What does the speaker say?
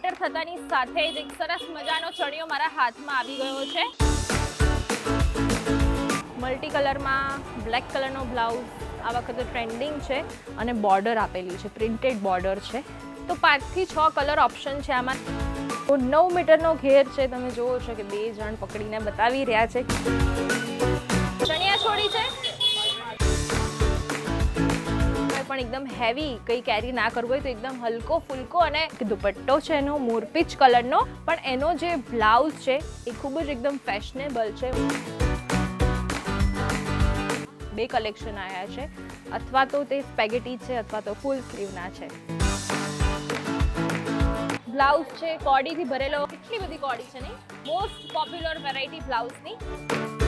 થતાની સાથે જ એક સરસ મજાનો ચણિયો મારા હાથમાં આવી ગયો છે. મલ્ટી કલરમાં બ્લેક કલરનો બ્લાઉઝ આ વખતે ટ્રેન્ડિંગ છે અને બોર્ડર આપેલી છે, પ્રિન્ટેડ બોર્ડર છે. તો પાંચથી છ કલર ઓપ્શન છે આમાં. તો નવ મીટરનો ઘેર છે, તમે જુઓ છો કે બે જણ પકડીને બતાવી રહ્યા છે. પણ એકદમ હેવી કંઈ કેરી ના કરવું હોય તો એકદમ હલકો ફુલકો અને દુપટ્ટો છે એનો મોરપીચ કલરનો પણ એનો જે બ્લાઉઝ છે એ ખૂબ જ એકદમ ફેશનેબલ છે. બે કલેક્શન આવ્યા છે. અથવા તો તે સ્પેગેટી છે, અથવા તો ફૂલ સ્લીવના છે. બ્લાઉઝ છે કોડીથી ભરેલો, કેટલી બધી કોડી છે નહીં? Most popular variety બ્લાઉઝની